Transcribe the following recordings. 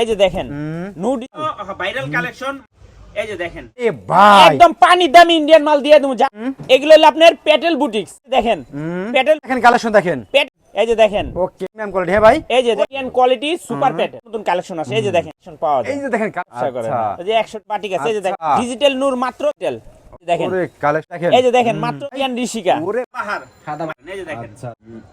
এই যে দেখেন নুড ভাইরাল কালেকশন এই যে দেখেন এ ভাই একদম পানির দামি ইন্ডিয়ান মাল দিয়ে দেবো এগুলো হলো আপনার পেটেল বুটিক্স দেখেন পেটেল দেখেন কালেকশন দেখেন এই যে দেখেন ওকে ম্যাম কোয়ালিটি হ্যাঁ ভাই এই যে ইন্ডিয়ান কোয়ালিটি সুপার পেটেল নতুন কালেকশন আছে এই যে দেখেন কালেকশন পাওয়া যায় এই যে দেখেন। আচ্ছা এই যে 100 বাটিক আছে এই যে দেখেন আচ্ছা। ডিজিটাল নূর মাত্র তেল দেখেন ওরে কালেকশন দেখেন এই যে দেখেন মাত্র ইয়ান ঋষিকা ওরে পাহাড় সাদা এই যে দেখেন আচ্ছা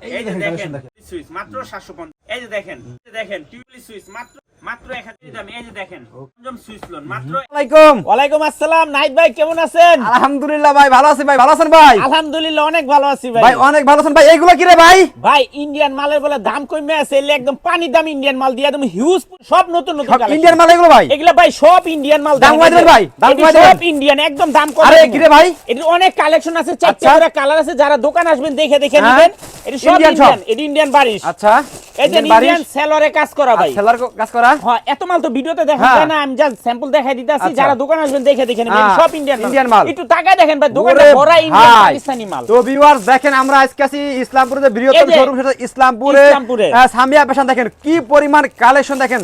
এই যে দেখেন সুইচ মাত্র 750 এই যে দেখেন এই যে দেখেন সুইচ মাত্র মাত্র 1000 দাম এই যে দেখেন কনজম সুইচ লোন। মাত্র আসসালামাইকুম ওয়ালাইকুম। আসসালাম। নাইট ভাই কেমন আছেন? আলহামদুলিল্লাহ ভাই ভালো আছি ভাই। ভালো আছেন ভাই? আলহামদুলিল্লাহ অনেক ভালো আছি ভাই। ভাই অনেক ভালো আছেন ভাই। এইগুলো কি রে ভাই? ভাই ইন্ডিয়ান মালের বলে দাম কমে আছে এলে একদম পানি দাম ইন্ডিয়ান মাল দিয়ে একদম হিউজ সব নতুন নতুন ইন্ডিয়ান মাল এগুলো ভাই? এগুলা ভাই সব ইন্ডিয়ান মাল দাম কমাই দেবেন ভাই, দাম কমাই দেবেন। সব ইন্ডিয়ান একদম দাম কম আরে কি রে ভাই? এটির অনেক কালেকশন আছে চারটে আচ্ছা। করে কালার আছে যারা দোকান আসবেন দেখে দেখে হ্যাঁ। নেবেন। এটি সব ইন্ডিয়ান এটি ইন্ডিয়ান বারিশ। আচ্ছা। এই যে ইন্ডিয়ান সেলরে কাজ করা ভাই। সেলার কাজ করা? হ্যাঁ এত মাল তো ভিডিওতে দেখা হ্যাঁ। যায় না আমি জাস্ট স্যাম্পল দেখাই দিতেছি আচ্ছা। যারা দোকান আসবেন দেখে দেখে নেবেন হ্যাঁ, সব ইন্ডিয়ান ইন্ডিয়ান মাল। একটু টাকা দেখেন ভাই দোকানটা বড় ইন্ডিয়ান পাকিস্তানি মাল তো ভিউয়ার্স দেখেন আমরা আজকে আছি ইসলামপুরে যে বৃহত্তম শোরুম সেটা ইসলামপুরে ইসলামপুরে। সামিয়া ফ্যাশন দেখেন কি পরিমাণ কালেকশন দেখেন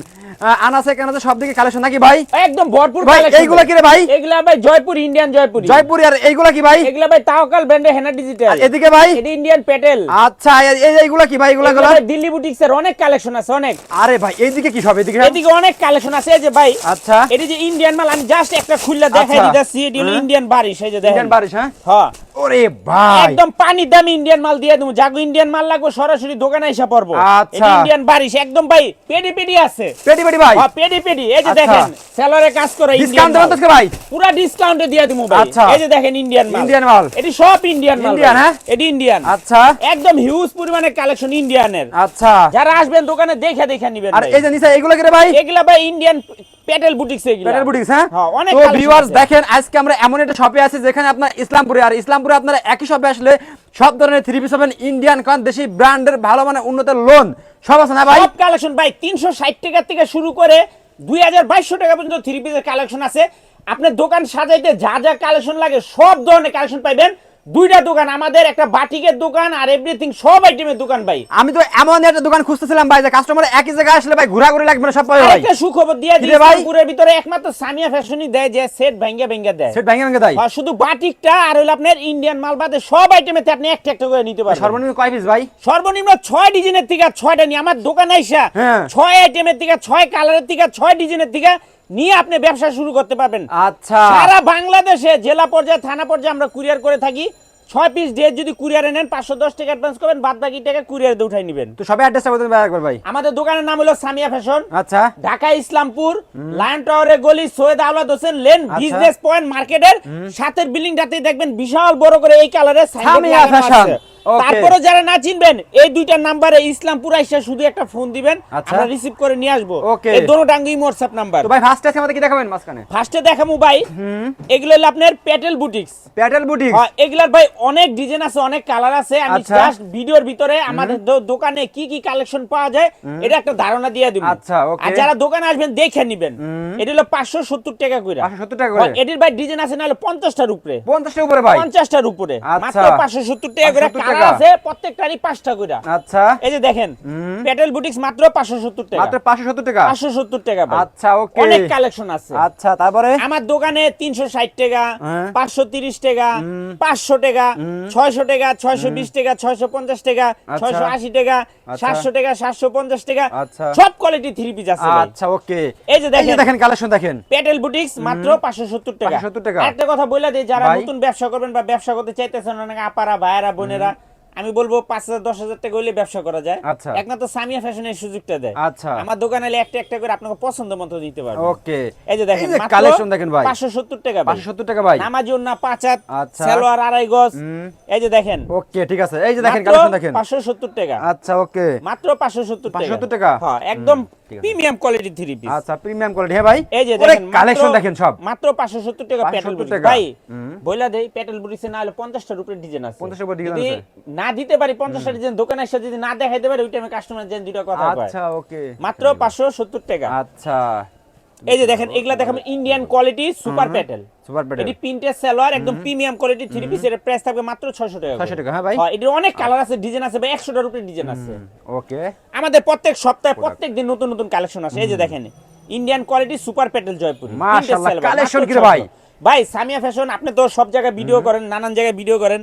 আনাসে কানাসে সব দিকে কালেকশন নাকি ভাই? একদম ভরপুর ভাই এইগুলা কি রে ভাই? এগুলা ভাই জয়পুর ইন্ডিয়ান জয়পুরি। জয়পুরি আর এইগুলা কি ভাই? এগুলা ভাই তাওকাল ব্র্যান্ডের হেনা ডিজিটাল এদিকে ভাই? এটা ইন্ডিয়ান পেটেল আচ্ছা এই- এই এইগুলা কি ভাই এগুলা এগুলা গুলা দিল্লি বুটিক্স এর অনেক কালেকশন আছে অনেক। আরে ভাই এইদিকে কি সব? এদিকে এদিকে অনেক কালেকশন আছে এই যে ভাই। আচ্ছা। এটি যে ইন্ডিয়ান মাল আমি জাস্ট একটা খুললা দেখাই আচ্ছা। দিতেছি এটি হলো হ্যাঁ। ইন্ডিয়ান বারিশ এই যে দেখেন। ইন্ডিয়ান বারিশ হ্যাঁ? হ্যাঁ। ওরে ভাই। একদম পানির দামি ইন্ডিয়ান মাল দিয়ে দেবো। ইন্ডিয়ান মাল লাগবে সরাসরি দোকানে এসে পড়ব আচ্ছা। ইন্ডিয়ান বারিশ একদম ভাই পেডি পেডি আছে পেটি ভাই? হ্যাঁ পেডি পেডি এই যে। দেখেন সেলরে কাজ করে ইন্ডিয়ান ডিসকাউন্ট দেবেন তো আজকে ভাই? পুরো ডিসকাউন্টে দিয়ে দিমু ভাই। আচ্ছা। এই যে দেখেন ইন্ডিয়ান মাল। ইন্ডিয়ান মাল। এটি সব ইন্ডিয়ান মাল ইন্ডিয়ান হ্যাঁ? এটি ইন্ডিয়ান আচ্ছা। একদম হিউজ পরিমাণে কালেকশন ইন্ডিয়ানের আচ্ছা। যারা আসবেন দোকানে দেখে দেখে নিবেন আর এই যে নিচে এগুলা কি রে ভাই? এগুলা ভাই ইন্ডিয়ান পেটেল বুটিক্স এগুলা। বুটিক্স হ্যাঁ? অনেক তো ভিউয়ার্স দেখেন আজকে আমরা এমন একটা শপে আছি যেখানে আপনার ইসলামপুরে আর ইসলামপুরে আপনারা একই শপে আসলে সব ধরনের থ্রি পিস পাবেন ইন্ডিয়ান দেশি ব্র্যান্ডের ভালো মানে উন্নত লোন সব আছে না ভাই? সব কালেকশন ভাই 360 টাকা থেকে শুরু করে 2200 টাকা পর্যন্ত থ্রি পিসের কালেকশন আছে। আপনার দোকান সাজাইতে যা যা কালেকশন লাগে সব ধরনের কালেকশন পাইবেন। দুইটা দোকান আমাদের একটা বাটিকের দোকান আর এভরিথিং সব আইটেমের দোকান ভাই। আমি তো এমন একটা দোকান খুঁজতেছিলাম ভাই যে কাস্টমার একই জায়গায় আসলে ভাই ঘোরাঘুরি লাগবে না সব পাবে ভাই। আরেকটা সুখবর দিয়ে দিই ভাই? ইসলামপুরের ভিতরে একমাত্র সামিয়া ফ্যাশনই দেয় যে সেট ভাঙ্গা ভাঙ্গা দেয়। সেট ভেঙে ভেঙে দেয়? আর শুধু বাটিকটা আর হলো আপনার ইন্ডিয়ান মাল বাদে সব আইটেমেতে আপনি একটা একটা করে নিতে পারবেন। সর্বনিম্ন কয় পিস ভাই? সর্বনিম্ন ছয় ডিজাইনের থেকে ছয়টা নিয়ে আমার দোকান আইসা হ্যাঁ। ছয় আইটেমের থেকে ছয় কালারের থেকে ছয় ডিজাইনের থেকে নিয়ে আপনি ব্যবসা শুরু করতে পারবেন। আচ্ছা। সারা বাংলাদেশে জেলা পর্যায়ে থানা পর্যায়ে আমরা কুরিয়ার করে থাকি। ছয় পিস ডেট যদি কুরিয়ারে নেন পাঁচশো দশ টাকা অ্যাডভান্স করবেন বাদ বাকি টাকা কুরিয়ারে উঠাই নেবেন। তো সবাই অ্যাড্রেসটা বলতে একবার ভাই। আমাদের দোকানের নাম হলো সামিয়া ফ্যাশন। আচ্ছা। ঢাকা ইসলামপুর লায়ন টাওয়ারের গলি Syed Awlad Hossain lane. Business point মার্কেটের সাথের বিল্ডিংটাতেই দেখবেন বিশাল বড় করে এই কালারের সামিয়া okay. তারপরে যারা না চিনবেন এই দুইটা নাম্বারে ইসলামপুর আইসা শুধু একটা ফোন দিবেন আচ্ছা। আমরা রিসিভ করে নিয়ে আসব। এই দোনো ডাঙ্গি হোয়াটসঅ্যাপ নাম্বার তো ভাই ফার্স্ট আজকে আমাদের কি দেখাবেন মাঝখানে? ফার্স্টে দেখামু ভাই এগুলো হলো আপনার পেটেল বুটিক্স প্যাটেল বুটিক হ্যাঁ, এগুলার ভাই অনেক ডিজাইন আছে অনেক কালার আছে। আমি আচ্ছা। জাস্ট ভিডিওর ভিতরে আমাদের দোকানে কি কি কালেকশন পাওয়া যায় এটা একটা ধারণা দিয়ে দিব। আচ্ছা, okay. আর যারা দোকানে আসবেন দেখে নিবেন। এটা হলো পাঁচশো সত্তর টাকা করে। পাঁচশো সত্তর টাকা করে। এটির ভাই ডিজাইন আছে নাহলে পঞ্চাশটার উপরে। পঞ্চাশটার উপরে ভাই। পঞ্চাশটার উপরে। আচ্ছা। মাত্র পাঁচশো সত্তর টাকা করে 570 টাকা। আছে প্রত্যেকটারই পাঁচটা করে। আচ্ছা। এই যে দেখেন পেটেল বুটিক্স মাত্র পাঁচশো সত্তর টাকা। মাত্র টাকা? পাঁচশো সত্তর টাকা আচ্ছা ওকে অনেক কালেকশন আছে। আচ্ছা তারপরে? আমার দোকানে তিনশো ষাট টাকা হ্যাঁ। পাঁচশো তিরিশ টাকা পাঁচশো টাকা ছয়শো টাকা ছয়শো বিশ টাকা ছয়শো পঞ্চাশ টাকা আচ্ছা। ছয়শো আশি টাকা। সাতশো টাকা সাতশো পঞ্চাশ টাকা। সব কোয়ালিটি থ্রি পিস আছে আচ্ছা ওকে এই যে দেখেন। দেখেন কালেকশন দেখেন। পেটেল বুটিক্স মাত্র পাঁচশো সত্তর টাকা। 570 টাকা। একটা কথা বলে দিই যারা নতুন ব্যবসা করবেন বা ব্যবসা করতে চাইতেছেন অনেক আপারা ভাইয়ারা বোনেরা আমি বলব পাঁচ হাজার দশ হাজার টাকা হইলে ব্যবসা করা যায়। আচ্ছা। একমাত্র সামিয়া ফ্যাশনের সুযোগটা দেয়। আচ্ছা। আমার দোকানে একটা একটা করে আপনাকে পছন্দ মতো দিতে পারব। ওকে। এই যে দেখেন কালেকশন দেখেন ভাই। পাঁচশো সত্তর টাকা পাঁচশো সত্তর টাকা ভাই। নামাজি না পাঁচ হাত আচ্ছা। সালোয়ার আড়াই গজ। এই যে দেখেন। ওকে ঠিক আছে। এই যে দেখেন কালেকশন দেখেন। পাঁচশো সত্তর টাকা। আচ্ছা ওকে। মাত্র পাঁচশো সত্তর টাকা। 570 টাকা? হ্যাঁ একদম প্রিমিয়াম কোয়ালিটি থ্রি পিস আচ্ছা প্রিমিয়াম কোয়ালিটি হ্যাঁ ভাই এই যে দেখেন কালেকশন দেখেন সব। মাত্র পাঁচশো সত্তর টাকা 570 পেট্রোল ভাই বইলা দেই পেট্রোল বুটিক্সে না হলে পঞ্চাশটার উপরে ডিজাইন আছে। 50 টার উপরে design আছে। না দিতে পারি পঞ্চাশটা ডিজাইন দোকানে এসে যদি না দেখাইতে পারি ওই টাইমে কাস্টমার যেন দুটা কথা আচ্ছা ওকে। মাত্র পাঁচশো সত্তর টাকা। আচ্ছা। এই যে দেখেন এগুলা দেখেন ইন্ডিয়ান কোয়ালিটি সুপার পেটেল সুপার প্যাটেল এটি প্রিন্টেড সালোয়ার একদম প্রিমিয়াম কোয়ালিটি থ্রি পিস এর প্রাইস থাকবে মাত্র 600 টাকা 600 টাকা, হ্যাঁ ভাই? এটির অনেক কালার আছে ডিজাইন আছে ভাই 100 টার উপরে ডিজাইন আছে। ওকে। আমাদের প্রত্যেক সপ্তাহে প্রত্যেক দিন নতুন নতুন কালেকশন আসে। এই যে দেখেন ইন্ডিয়ান কোয়ালিটি সুপার প্যাটেল জয়পুরি। মাশাআল্লাহ, মাত্র কি ভাই? ভাই সামিয়া ফ্যাশন আপনি তো সব জায়গায় ভিডিও করেন নানান জায়গায় ভিডিও করেন।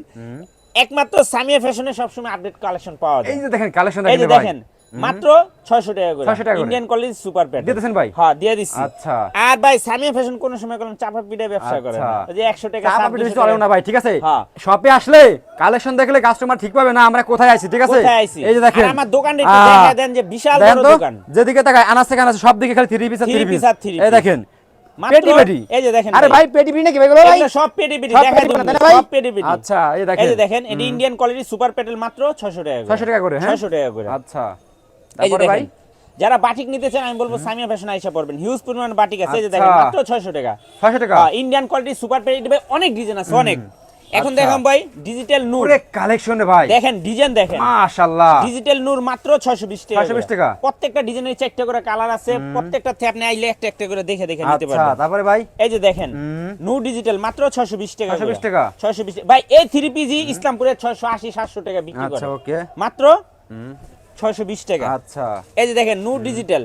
একমাত্র সামিয়া ফ্যাশনে সবসময় আপডেট কালেকশন পাওয়া যায়। এই যে দেখেন কালেকশন এই যে দেখেন মাত্র 600 টাকা করে। 600 টাকা ইন্ডিয়ান কোয়ালিটি সুপার প্যাটেল দিতেছেন ভাই? হ্যাঁ দিয়ে দিচ্ছি। আচ্ছা। আর ভাই সামিয়া ফ্যাশন কোন সময় কোন চাপা পিঠে ব্যবসা করে আচ্ছা। যে 100 টাকা চাপ চাপ আপনি 200 বেশি চলেও না ভাই ঠিক আছে? হ্যাঁ। শপে আসলে কালেকশন দেখলে কাস্টমার ঠিক পাবে না আমরা কোথায় আছি ঠিক আছে? এই যে দেখেন। আমার দোকানটা একটু আহ, দেন যে বিশাল বড় দোকান। যেদিকে তাকায় আনাস থেকে আনাস সব দিকে খালি থ্রি পিস আর Three থ্রি পিস এই দেখেন পেটি পেটি। এই যে দেখেন আরে ভাই। ভাই পেটি পেটি নাকি ভাই? ভাই সব পেটি পেটি সব দেখা পেটি দেবো পেটি, তাই না ভাই? সব পেটি পেটি। আচ্ছা, এই এই যে দেখেন। এটি ইন্ডিয়ান কোয়ালিটি সুপার পেটেল মাত্র 600 টাকা করে। 600 টাকা করে হ্যাঁ? 600 টাকা করে। আচ্ছা। তারপরে ভাই? যারা বাটিক নিতে চান আমি বলব সামিয়া ফ্যাশন আইসা পড়বেন। হিউজ পরিমাণ বাটিক আছে এই যে আচ্ছা। দেখেন মাত্র 600 টাকা। 600 টাকা? ইন্ডিয়ান কোয়ালিটি সুপার পেটি অনেক ডিজাইন আছে অনেক। এখন আচ্ছা। দেখাম ভাই ডিজিটাল নূর। কালেকশন ভাই। দেখেন ডিজাইন দেখেন। মাশাআল্লাহ। ডিজিটাল নূর মাত্র 620 টাকা 620 টাকা। প্রত্যেকটা ডিজাইনের চারটা করে কালার আছে প্রত্যেকটা থেকে আপনি আইলে একটা একটা করে দেখে দেখে নিতে পারবেন। আচ্ছা তারপরে ভাই? এই যে দেখেন। নূর ডিজিটাল মাত্র 620 টাকা 620 টাকা। 620 ভাই এই 3 পিজি ইসলামপুরে 680 700 টাকা বিক্রি করে। আচ্ছা ওকে। মাত্র 620 টাকা। আচ্ছা। এই যে দেখেন নূর ডিজিটাল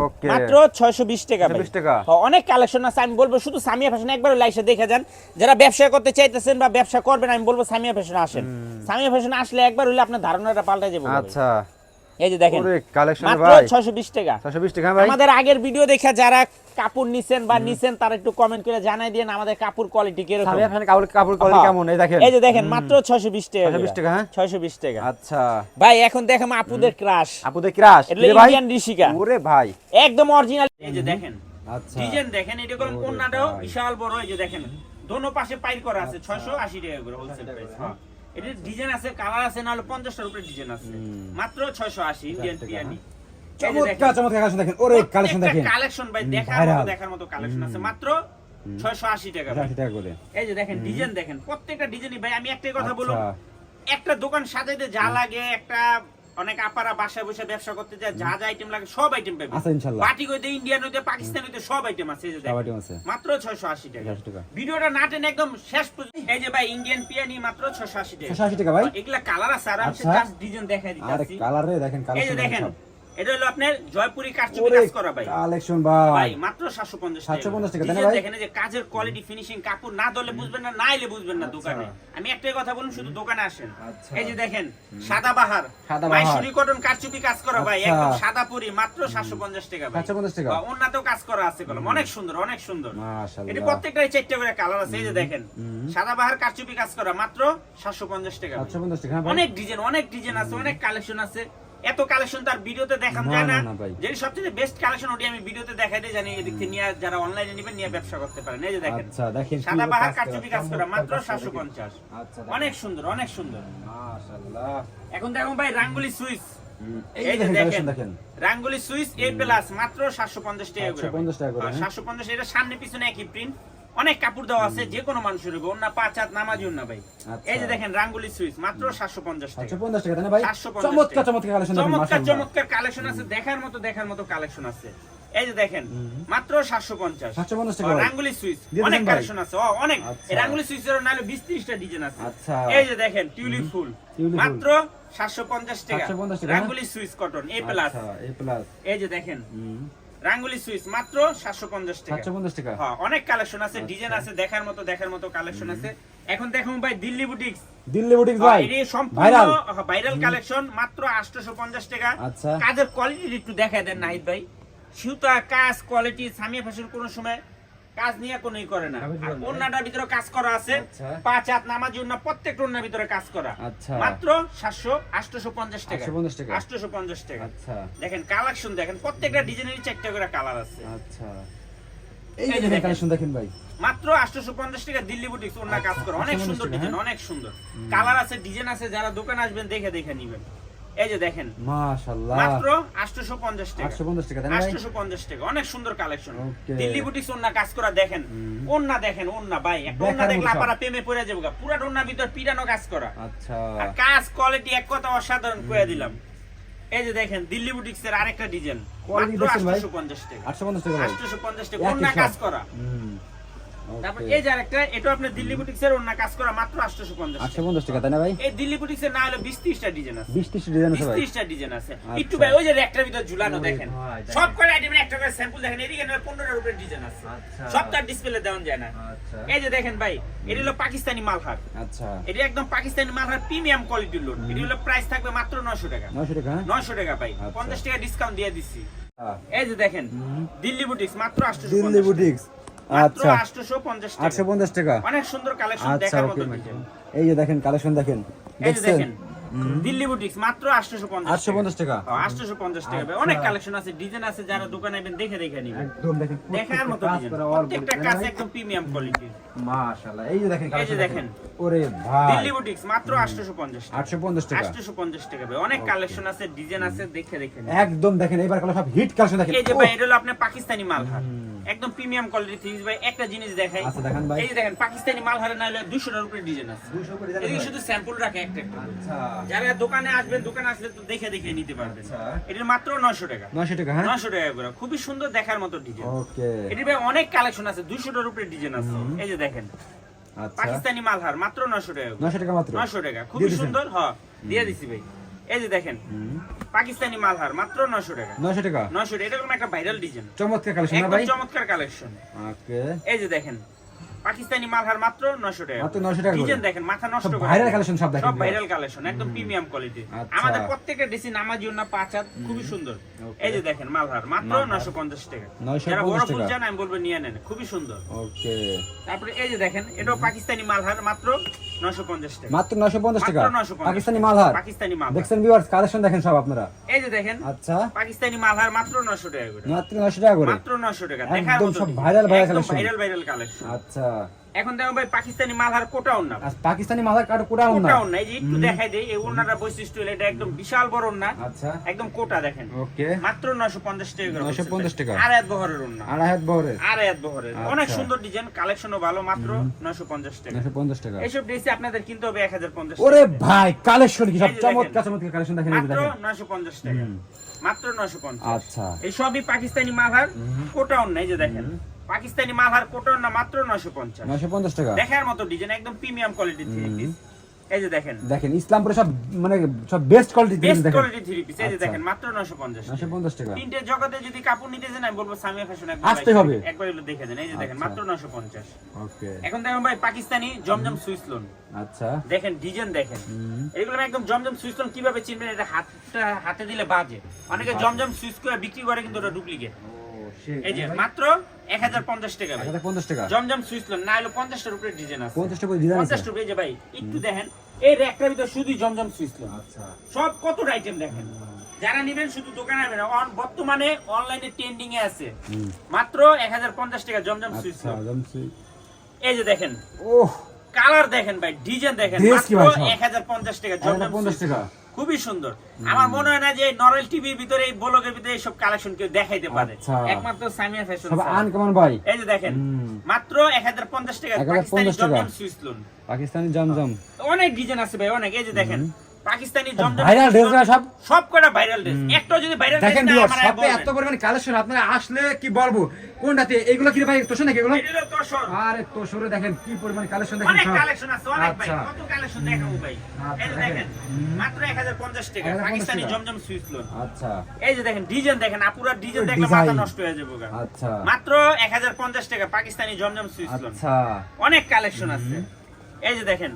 ওকে মাত্র 620 টাকা 620 টাকা। অনেক কালেকশন আছে আমি বলব শুধু সামিয়া ফ্যাশন একবার লাইসে দেখে যান। যারা ব্যবসা করতে চাইতেছেন বা ব্যবসা করবেন আমি বলব সামিয়া ফ্যাশন আসেন। সামিয়া ফ্যাশন আসলে একবার হইলে আপনার ধারণাটা পাল্টে যাবে আচ্ছা। এই যে দেখেন কালেকশন মাত্র ভাই। 620 টাকা। 620 টাকা ভাই। আমাদের আগের ভিডিও দেখে যারা কাপড় নিছেন বা নিছেন তারা একটু কমেন্ট করে জানাই দিন আমাদের কাপড় কোয়ালিটি কীরকম। সামিয়া ফ্যান কাপড় কাপড় কোয়ালিটি হ্যাঁ। কেমন? এই দেখেন। এই যে দেখেন মাত্র 620 টাকা 620 টাকা, হ্যাঁ? 620 টাকা। আচ্ছা। ভাই এখন দেখেন আপুদের ক্রাশ আপুদের ক্রাশ এটা ইন্ডিয়ান ঋষিকা। ওরে ভাই। একদম অরিজিনাল এই যে দেখেন আচ্ছা। ডিজাইন দেখেন এটা কোন কোনটাও বিশাল বড় এই যে দেখেন। দোনো পাশে পাইল করা আছে 680 টাকা করে হোলসেল প্রাইস হ্যাঁ। ডিজাইন আছে কালার আছে 50 পঞ্চাশটার উপরে ডিজাইন আছে। মাত্র 680 ইন্ডিয়ান পিয়ানি চমৎকার চমৎকার কালেকশন দেখেন। ওরে কালেকশন দেখেন। কালেকশন ভাই দেখার মতো দেখার মতো কালেকশন আছে। মাত্র 680 টাকা। টাকা করে। এই যে দেখেন ডিজাইন দেখেন প্রত্যেকটা ডিজাইনই ভাই আমি একটাই কথা বলব আচ্ছা। একটা দোকান সাজাইতে যা লাগে একটা অনেক আপারা বাসায় বসে ব্যবসা করতে যায় যা যা আইটেম লাগে সব আইটেম পাবে আছে ইনশাআল্লাহ। বাটিক হইতে ইন্ডিয়ান হইতে পাকিস্তান হইতে সব আইটেম আছে এই যে সব আইটেম আছে। মাত্র 680 টাকা 680 টাকা। ভিডিওটা না টেনে একদম শেষ পর্যন্ত এই যে ভাই ইন্ডিয়ান পিয়ানি মাত্র 680 টাকা 680 টাকা ভাই? এগুলা কালার আছে আর আমি আচ্ছা। জাস্ট ডিজাইন দেখাই আরে কালার কালারে দেখেন কালার এই যে দেখেন এটা হলো আপনার জয়পুরি কারচুপি কাজ করা ভাই। কালেকশন ভাই। ভাই মাত্র 750 750 টাকা, তাই ভাই? দেখেন যে কাজের কোয়ালিটি ফিনিশিং কাপড় না ধরলে বুঝবেন না না এলে বুঝবেন না দোকানে। আমি একটাই কথা বলুন শুধু দোকানে আসেন। আচ্ছা। এই যে দেখেন সাদা বাহার। মাইসুরি কটন কারচুপি কাজ করা ভাই আচ্ছা। একদম সাদা পুরি মাত্র 750 টাকা ভাই। 750 টাকা? বা অন্যতেও কাজ করা আছে কলম অনেক সুন্দর অনেক সুন্দর। মাশাআল্লাহ। এটা প্রত্যেকটাই চারটা করে কালার আছে। এই যে দেখেন সাদা বাহার কারচুপি কাজ করা মাত্র 750 টাকা। 750 টাকা হ্যাঁ অনেক ডিজাইন অনেক ডিজাইন আছে অনেক কালেকশন আছে। এত কালেকশন তার ভিডিওতে দেখাম না, যায় না। যেটি সবচেয়ে বেস্ট কালেকশন ওটি আমি ভিডিওতে দেখাই দিই জানি এদিক থেকে নিয়ে যারা অনলাইনে নেবেন নিয়ে ব্যবসা করতে পারেন। এই যে দেখেন আচ্ছা দেখেন সাদা বাহার কারচুপি কাজ করা মাত্র চমৎকার কাজ করা সাতশো দেখেন। পঞ্চাশ। আচ্ছা দেখেন। অনেক সুন্দর অনেক সুন্দর। মাশাআল্লাহ। এখন দেখুন ভাই রাঙ্গুলি সুইচ এই যে দেখেন দেখেন দেখেন। রাঙ্গুলি সুইচ এ প্লাস মাত্র সাতশো পঞ্চাশ টাকা করে। 750 টাকা করে, হ্যাঁ। সাতশো পঞ্চাশ এটা সামনে পিছনে একই প্রিন্ট অনেক কাপড় দেওয়া আছে যে কোনো মানুষের হবে অন্য পাঁচ হাত নামাজি না ভাই। আচ্ছা। এই যে দেখেন রাঙ্গুলি সুইচ মাত্র সাতশো পঞ্চাশ টাকা। 750 টাকা না ভাই? চমৎকার চমৎকার কালেকশন চমৎকার চমৎকার কালেকশন আছে। দেখার মতো দেখার মতো কালেকশন আছে। এই যে দেখেন মাত্র সাতশো পঞ্চাশ। 750 টাকা রাঙ্গুলি সুইচ অনেক কালেকশন আছে। অনেক। আচ্ছা। রাঙ্গুলি সুইচের নাহলে বিশ ত্রিশটা ডিজাইন আছে। আচ্ছা। এই যে দেখেন টিউলিপ ফুল মাত্র সাতশো পঞ্চাশ টাকা। রাঙ্গুলি সুইচ কটন এ প্লাস আচ্ছা এ প্লাস এই যে দেখেন। রাঙ্গুলি সুইচ মাত্র সাতশো পঞ্চাশ টাকা। 750 টাকা? হ্যাঁ অনেক কালেকশন আছে ডিজাইন আছে দেখার মতো দেখার মতো কালেকশন আছে। এখন দেখুন ভাই দিল্লি বুটিক্স দিল্লি বুটিক ভাই? এটি সম্পূর্ণ ভাইরাল? ভাইরাল কালেকশন মাত্র 850 টাকা। আচ্ছা। কাজের কোয়ালিটি একটু দেখায় দেন নাহিদ ভাই। সুতা কাজ কোয়ালিটি সামিয়া ফ্যাশন কোন সময় কাজ নিয়ে কোনই করে না। আর ওন্নাটার ভিতরে কাজ করা আছে। আচ্ছা। পাঁচ হাত নামাজ ওন্না প্রত্যেকটা ওন্নার ভিতরে কাজ করা। আচ্ছা। মাত্র 700 850 টাকা। 850 টাকা। 850 টাকা। আচ্ছা। দেখেন কালেকশন দেখেন প্রত্যেকটা ডিজাইনের চারটা করে কালার আছে। আচ্ছা। এই যে দেখেন দেখেন। কালেকশন দেখেন ভাই। মাত্র 850 টাকা দিল্লি বুটিক্স ওন্না কাজ করা। অনেক সুন্দর ডিজাইন হ্যাঁ? অনেক সুন্দর। কালার আছে ডিজাইন আছে যারা দোকানে আসবেন দেখে দেখে নেবেন। এই যে দেখেন। মাশাআল্লাহ। মাত্র 850 টাকা। 850 টাকা তাই না 850 টাকা অনেক সুন্দর কালেকশন দিল্লি বুটিক্স ওন্না কাজ করা দেখেন। ওন্না দেখেন ওন্না ভাই। একটা ওন্না দেখলে আপনারা প্রেমে পড়ে যাবে পুরো ওন্নার ভিতর পিরানো কাজ করা। আচ্ছা। আর কাজ কোয়ালিটি এক কথা অসাধারণ কইয়া দিলাম। এই যে দেখেন দিল্লি বুটিক্স এর আরেকটা ডিজাইন। মাত্র দেখছেন ভাই? 850 টাকা। 850 টাকা 850 টাকা ওন্না কাজ করা। তারপর এই যে আরেকটা এটা আপনার দিল্লি বুটিক্সের অন্য কাজ করা মাত্র 850 আটশো পঞ্চাশ টাকা তাই না ভাই? এই দিল্লি বুটিক্সের না হলে 20 30টা ডিজাইন আছে। বিশ ত্রিশ ডিজাইন আছে ভাই? 20 টা ডিজাইন আছে। আচ্ছা। একটু ভাই ওই যে র্যাকটার ভিতর ঝুলানো দেখেন। ভাই, দেখেন। সব কটা আইটেমের একটা করে স্যাম্পল দেখেন এদিকে 15 রুপির ডিজাইন আছে। আচ্ছা। সব তার ডিসপ্লে দেওয়া যায় না। আচ্ছা। এই যে দেখেন ভাই এটা হলো পাকিস্তানি মালহার। আচ্ছা। এটা একদম পাকিস্তানি মালহার প্রিমিয়াম কোয়ালিটির লোড এটা হলো প্রাইস থাকবে মাত্র 900 টাকা। নয়শো টাকা হ্যাঁ? 900 টাকা ভাই। আচ্ছা। 50 টাকা ডিসকাউন্ট দিয়ে দিচ্ছি এই যে দেখেন দিল্লি বুটিক্স মাত্র 850 দিল্লি বুটিক্স আচ্ছা। 850 টাকা। আটশো পঞ্চাশ টাকা। অনেক সুন্দর কালেকশন আচ্ছা দেখার মতো এই যে দেখেন কালেকশন দেখেন। দেখছেন? দেখেন। দিল্লি বুটিক্স মাত্র 850 আটশো পঞ্চাশ টাকা। 850 টাকা। আচ্ছা। অনেক কালেকশন আছে ডিজাইন আছে যারা দোকানে দেখে দেখে নিবেন। একদম দেখেন দেখার মতো প্রত্যেকটা কাজ একদম প্রিমিয়াম কোয়ালিটি মাশাআল্লাহ এই যে দেখেন এই যে দেখেন। দেখেন। ওরে ভাই। দিল্লি বুটিক্স মাত্র 850 টাকা। টাকা। 850 টাকা ভাই। অনেক কালেকশন আছে ডিজাইন আছে দেখে দেখে একদম দেখেন এবার সব হিট কালেকশন দেখেন। এই যে ভাই এটা হলো আপনার পাকিস্তানি মালহার। একদম প্রিমিয়াম কোয়ালিটি থিংস ভাই। একটা জিনিস দেখাই। আচ্ছা, দেখান ভাই। এই দেখেন পাকিস্তানি মালহারে না হলে 200 টাকার উপরে ডিজাইন আছে। 200 করে design শুধু স্যাম্পল রাখে একটা একটা আচ্ছা। যারা দোকানে আসবেন দোকানে আসলে তো দেখে দেখে নিতে পারবেন। আচ্ছা। এটার মাত্র 900 টাকা। নয়শো টাকা হ্যাঁ? 900 টাকা করে। খুবই সুন্দর দেখার মতো ডিজাইন ওকে। এটির ভাই অনেক কালেকশন আছে 200 টাকার উপরে ডিজাইন আছে। এই যে দেখেন। আচ্ছা। পাকিস্তানি মালহার মাত্র 900 টাকা করে। নয়শো টাকা মাত্র? 900 টাকা। খুবই সুন্দর হ্যাঁ দিয়ে দিছি ভাই। এই যে দেখেন পাকিস্তানি মালহার মাত্র 900 টাকা। নয়শো টাকা? 900 টাকা। এটা একটা ভাইরাল ডিজাইন চমৎকার কালেকশন ভাই? চমৎকার কালেকশন ওকে। এই যে দেখেন পাকিস্তানি মালহার মাত্র 900 টাকা মাত্র 900 টাকা ডিজাইন দেখেন মাথা নষ্ট করে ভাইরাল কালেকশন সব দেখেন সব ভাইরাল কালেকশন একদম প্রিমিয়াম কোয়ালিটি আচ্ছা। আমাদের প্রত্যেকটা ডিসি নামাজি না পাঁচাত খুবই সুন্দর। এই যে দেখেন মালহার মাত্র মালহার। 950 টাকা। 950 যারা বড় ফুল টাকা। চান আমি বলব নিয়ে নেন খুবই সুন্দর। ওকে। তারপরে এই যে দেখেন এটাও পাকিস্তানি মালহার মাত্র 950 টাকা। মাত্র নয়শো পঞ্চাশ টাকা? মাত্র 950 পাকিস্তানি মালহার? পাকিস্তানি মালহার। দেখছেন ভিউয়ার্স কালেকশন দেখেন সব আপনারা। এই যে দেখেন আচ্ছা। পাকিস্তানি মালহার মাত্র 900 টাকা করে। মাত্র নয়শো টাকা করে? মাত্র 900 টাকা। দেখার মতো সব viral viral collection viral viral collection আচ্ছা। এখন দেখো ভাই পাকিস্তানি মালহার কোটাও না আর পাকিস্তানি মালহার কোটা না? কোটাও না এই যে একটু দেখাই দেই এই ওনাটা বৈশিষ্ট্য হলো এটা একদম বিশাল বড় না আচ্ছা। একদম কোটা দেখেন। ওকে। মাত্র 950 টাকা করে 950 টাকা। আর এক বহরের ওন্না আড়াই হাত বহরের? আর এক বহরের। আচ্ছা। অনেক সুন্দর ডিজাইন কালেকশনও ভালো মাত্র 950 টাকা। নয়শো পঞ্চাশ টাকা। এইসব ড্রেসে আপনাদের কিনতে হবে 1050 ওরে ভাই কালেকশন কি? সব এই চমৎকার চমৎকার কালেকশন দেখেন মাত্র দেখেন। 950 টাকা। মাত্র 950 আচ্ছা। এই সবই পাকিস্তানি মালহার কোটাউন নাই যে দেখেন। পাকিস্তানি মালহার কোটাউন না মাত্র 950 নয়শো পঞ্চাশ টাকা। দেখার মতো ডিজাইন একদম প্রিমিয়াম কোয়ালিটির থ্রি পিস এই যে দেখেন। দেখেন ইসলামপুরে সব মানে সব বেস্ট কোয়ালিটি বেস্ট দেখেন। কোয়ালিটি থ্রি পিস এই যে আচ্ছা। দেখেন মাত্র 950 নয়শো পঞ্চাশ টাকা। তিনটে জগতে যদি কাপড় নিতে চান আমি বলব সামিয়া ফ্যাশন আসতে হবে। একবার হলো দেখে দেন এই যে দেখেন আচ্ছা। মাত্র 950 ওকে। এখন দেখেন ভাই পাকিস্তানি জমজম সুইস লোন আচ্ছা। দেখেন ডিজাইন দেখেন। এগুলো একদম জমজম সুইস লোন কীভাবে চিনবেন? এটা হাতটা হাতে দিলে বাজে। অনেকে জমজম সুইস করে বিক্রি করে কিন্তু ওটা ডুপ্লিকেট এই যে মাত্র 1050 টাকা জমজম লোন না হলো 50 টার উপরে ডিজাইন আছে। পঞ্চাশ টাকা ডিজাইন 50 টার যে ভাই একটু দেখেন এই র্যাকটার ভিতর শুধু জমজম লোন। আচ্ছা। সব কত আইটেম দেখেন? যারা নেবেন শুধু দোকানে আসবেন অন- বর্তমানে অনলাইনে ট্রেন্ডিং এ আছে। মাত্র 1050 টাকা জমজম সুইচ আচ্ছা এই যে দেখেন। ওহ। কালার দেখেন ভাই ডিজাইন দেখেন মাত্র 1050 টাকা জমজম 1050 টাকা। খুবই সুন্দর। আমার মনে হয় না যে নরেল টিভির ভিতরে এই ব্লগের ভিতরে এইসব কালেকশন কেউ দেখাইতে পারে। আচ্ছা। একমাত্র সামিয়া ফ্যাশন সব আনকমন ভাই এই যে দেখেন মাত্র 1050 টাকা 1050 পাকিস্তানি টাকা। জমজম পাকিস্তানি জমজম। অনেক ডিজাইন আছে ভাই অনেক। এই যে দেখেন পাকিস্তানি ভাইরাল ড্রেস লোন, সব সব কটা ভাইরাল ড্রেস একটা যদি ভাইরাল দেখেন ভিউয়ার আমার এত পরিমাণ কালেকশন আপনারা আসলে কি বলব? কোনটাতে এগুলো কি ভাই তোষে নাকি এগুলো? এটা তো আরে তোষরে দেখেন কি পরিমাণ কালেকশন দেখেন অনেক কালেকশন আছে অনেক ভাই। আচ্ছা। কত কালেকশন দেখাবো ভাই? আচ্ছা, এই যে দেখেন। দেখেন মাত্র 1050 টাকা পাকিস্তানি জমজম সুইচ লোন। আচ্ছা। এই যে দেখেন ডিজাইন দেখেন আপুরা ডিজাইন ওই দেখলে মাথা নষ্ট হয়ে যাবে গা। আচ্ছা। মাত্র 1050 টাকা পাকিস্তানি জমজম লোন আচ্ছা। অনেক কালেকশন আছে। এই যে দেখেন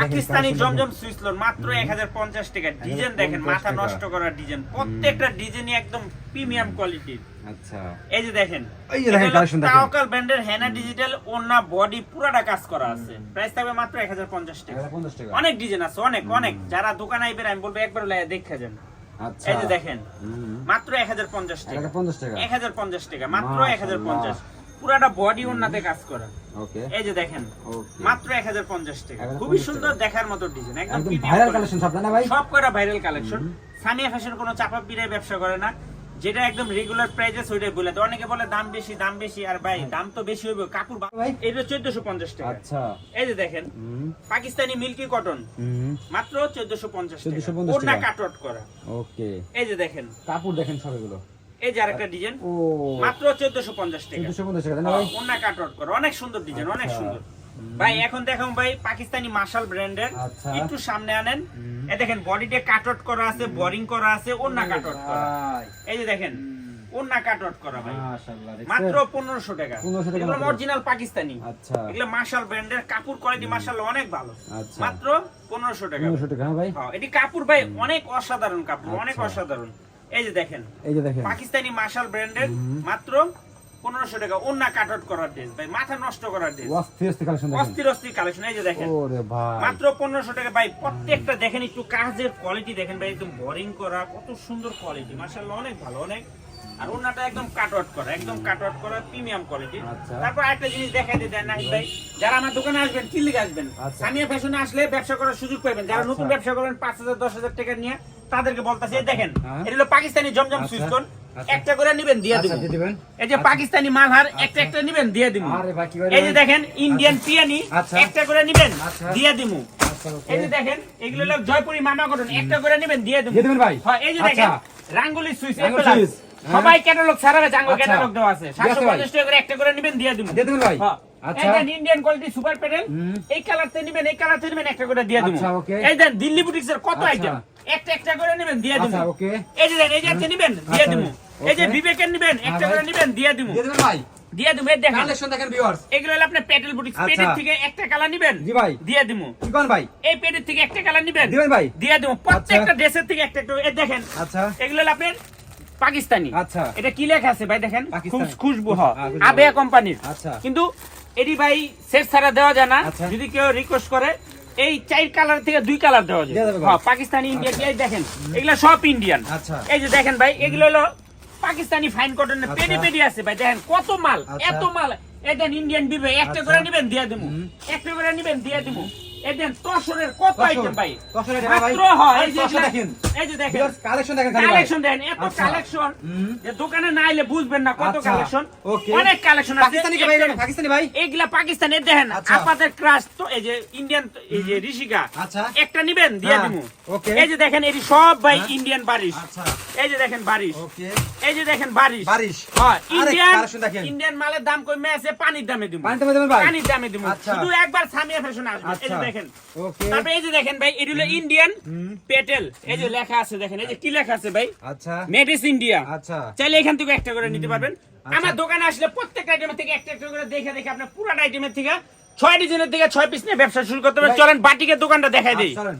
পাকিস্তানি জমজম। লোন মাত্র 1050 টাকা। ডিজাইন দেখেন মাথা নষ্ট করা ডিজাইন। প্রত্যেকটা ডিজাইনই একদম প্রিমিয়াম কোয়ালিটির। আচ্ছা। এই যে দেখেন এই যে দেখেন collection দেখেন। তাওকাল ব্র্যান্ডের হেনা ডিজিটাল ওন্না বডি পুরাটা কাজ করা আছে। প্রাইস থাকবে মাত্র 1050 টাকা। 1050 টাকা। অনেক ডিজাইন আছে অনেক অনেক। যারা দোকানে আইবেন আমি বলব একবার লাগে দেখে যান। আচ্ছা। এই যে দেখেন। মাত্র 1050 টাকা। 1050 টাকা। 1050 টাকা মাত্র মাশাআল্লাহ। 1050 পুরাটা বডি ওন্নাতে কাজ করা। ওকে এই যে দেখেন মাত্র 1050 টাকা। খুবই সুন্দর দেখার মতো ডিজাইন একদম ভাইরাল কালেকশন সব না ভাই? সব কটা ভাইরাল কালেকশন সানিয়া ফ্যাশন কোনো চাপা পিড়ায় ব্যবসা করে না। যেটা একদম রেগুলার ওইটাই বলে অনেকে বলে দাম বেশি দাম বেশি। আর ভাই দাম তো বেশি হইবে। কাপড় বা- ভাই। এটা চোদ্দশো পঞ্চাশ টাকা। আচ্ছা। এই যে দেখেন পাকিস্তানি মিল্কি কটন। মাত্র চোদ্দশো পঞ্চাশ টাকা। 1450 ওড়না কাটওয়াট করা। ওকে এই যে দেখেন। কাপড় দেখেন সব এগুলো। এই যে আরেকটা ডিজাইন ও। মাত্র চোদ্দশো পঞ্চাশ টাকা। চোদ্দশো পঞ্চাশ টাকা না ভাই অন্য কাট আউট করে অনেক সুন্দর ডিজাইন অনেক আচ্ছা। সুন্দর। ভাই এখন দেখুন ভাই পাকিস্তানি মার্শাল ব্র্যান্ডের আচ্ছা। একটু সামনে আনেন। এ দেখেন বডিতে কাট আউট করা আছে বোরিং করা আছে অন্য কাট আউট করা। এই যে দেখেন অন্য কাট আউট করা ভাই। মাত্র পনেরোশো টাকা। 1500 টাকা এগুলো। অরিজিনাল পাকিস্তানি। আচ্ছা। এগুলো মার্শাল ব্র্যান্ডের কাপড় কোয়ালিটি মার্শাল অনেক ভালো। আচ্ছা। মাত্র পনেরোশো টাকা। পনেরোশো টাকা হ্যাঁ ভাই। হ্যাঁ, এটি কাপড় ভাই অনেক অসাধারণ কাপড় অনেক আচ্ছা। অসাধারণ। এই যে দেখেন। এই যে দেখেন। পাকিস্তানি মার্শাল ব্র্যান্ডের মাত্র পনেরোশো টাকা। অন্য কাট আউট করার ড্রেস ভাই। মাথা নষ্ট করার ড্রেস অস্থির অস্থির কালেকশন দেখেন। অস্থির অস্থির কালেকশন এই যে দেখেন। ওরে ভাই। মাত্র পনেরোশো টাকা। ভাই প্রত্যেকটা দেখেন একটু কাজের কোয়ালিটি দেখেন ভাই। একদম বোরিং করা কত সুন্দর কোয়ালিটি মার্শাল্লাহ অনেক ভালো অনেক। আর ওনাটা একদম কাট আউট করা একদম কাট আউট করা প্রিমিয়াম কোয়ালিটি আচ্ছা। তারপর একটা জিনিস দেখাই দিতে নাহিদ ভাই। যারা আমার দোকানে আসবেন কি লিখে আসবেন আচ্ছা। ফ্যাশনে আসলে ব্যবসা করার সুযোগ পাবেন যারা আচ্ছা। নতুন ব্যবসা করবেন পাঁচ হাজার দশ হাজার টাকা নিয়ে তাদেরকে বলতেছে এই দেখেন হ্যাঁ। এটা হলো পাকিস্তানি জমজম আচ্ছা। সুইচ কোন আচ্ছা। একটা করে নিবেন দিয়ে আচ্ছা দিবেন এই যে পাকিস্তানি মালহার একটা একটা নিবেন দিয়ে দিব এই যে দেখেন ইন্ডিয়ান পিয়ানি আচ্ছা। একটা করে নিবেন আচ্ছা। দিয়ে দিমু আচ্ছা এই যে দেখেন এগুলো হলো জয়পুরি মামা কটন একটা করে নেবেন দিয়ে দেবো দিয়ে দিবেন ভাই? হ্যাঁ এই যে আচ্ছা। দেখেন রাঙ্গুলি সুইচ। সুইচ, হ্যাঁ। সবাই ক্যাটালগ সারা জাঙ্গো আচ্ছা। ক্যাটালগ দেওয়া আছে ঠিক আছে ভাই। 750 টাকা করে একটা করে নেবেন দিয়ে দেবো দিয়ে দিবেন ভাই হ্যাঁ আচ্ছা। ইন্ডিয়ান কোয়ালিটি সুপার প্যাডেল এই কালারতে নেবেন এই কালারতে নেবেন একটা করে দিয়ে দেবো। আচ্ছা, এই দেন দিল্লি বুটিক্সের কত আচ্ছা। আইটেম একটা একটা করে নেবেন দিয়ে দেবো। আচ্ছা এই যে এই যে নেবেন দিয়ে আচ্ছা, দেবো এই যে বিবেকের নেবেন একটা করে নেবেন দিয়ে দেবো। দিয়ে দিবেন ভাই। দিয়ে দেবো দেখেন। কালেকশন দেখেন ভিউয়ার্স এগুলো হলো আপনার প্যাডেল বুটিক্স আচ্ছা। পেটের থেকে একটা কালার নেবেন জি ভাই। দিয়ে দেবো। কি কোন ভাই? এই পেটের থেকে একটা কালার নেবেন দিবেন ভাই। দিয়ে দেবো। প্রত্যেকটা ড্রেসের থেকে একটা একটা দেখেন। আচ্ছা। এগুলো হলো আপনার পাকিস্তানি। আচ্ছা। এটা কি লেখা আছে ভাই দেখেন। খুশবু হ। কোম্পানির আচ্ছা। কিন্তু এটি ভাই সেট ছাড়া দেওয়া যায় না আচ্ছা। যদি কেউ রিকোয়েস্ট করে এই চার কালার থেকে দুই কালার দেওয়া যায়। হ্যাঁ, পাকিস্তানি ইন্ডিয়া এই দেখেন এগুলা সব ইন্ডিয়ান আচ্ছা এই যে দেখেন ভাই এগুলো হলো পাকিস্তানি ফাইন কটনের আচ্ছা। পেডি পেডি আছে ভাই দেখেন কত মাল আচ্ছা। এত মাল এদেন ইন্ডিয়ান দিবে একটা আচ্ছা। করে নেবেন দিয়ে দেবো একটা করে নেবেন দিয়ে দেবো এদেন তসরের কত আইটেম ভাই। মাত্র হয় এই যে দেখেন। এই যে দেখেন। কালেকশন দেখেন খালি কালেকশন দেন এত আচ্ছা। কালেকশন যে দোকানে না আইলে বুঝবেন না কত আচ্ছা, কালেকশন অনেক কালেকশন আছে। পাকিস্তানি ভাই পাকিস্তানি ভাই? এইগুলা পাকিস্তানের দেখেন আচ্ছা। আপাতের ক্রাশ তো এই যে ইন্ডিয়ান এই যে ঋষিকা আচ্ছা। একটা নিবেন দিয়ে হ্যাঁ, দিমু। ওকে। এই যে দেখেন এটি সব ভাই। ইন্ডিয়ান বারিশ। আচ্ছা। এই যে দেখেন বারিশ। ওকে। এই যে দেখেন বারিশ। বারিশ। হ্যাঁ ইন্ডিয়ান কালেকশন দেখেন। ইন্ডিয়ান মালের দাম কমে আছে পানির দামে দিমু। পানির দামে ভাই? পানির দামে দিমু। আচ্ছা। শুধু একবার সামিয়া ফ্যাশন আসবে। এই যে আচ্ছা। দেখেন। ওকে তারপরে এই যে দেখেন ভাই এটা হলো ইন্ডিয়ান পেটেল এই যে লেখা আছে দেখেন এই যে কি লেখা আছে ভাই? আচ্ছা। মেড ইস ইন্ডিয়া আচ্ছা। চাইলে এখান থেকে একটা করে নিতে পারবেন। আমার দোকানে আসলে প্রত্যেক আইটেমের থেকে একটা একটা করে দেখে দেখে আপনার পুরান আইটেমের থেকে ছয় ডিজাইনের থেকে ছয় পিস নিয়ে ব্যবসা শুরু করতে হবে। চলেন বাটিকের দোকানটা দেখাই দিই। আচ্ছা, চলেন।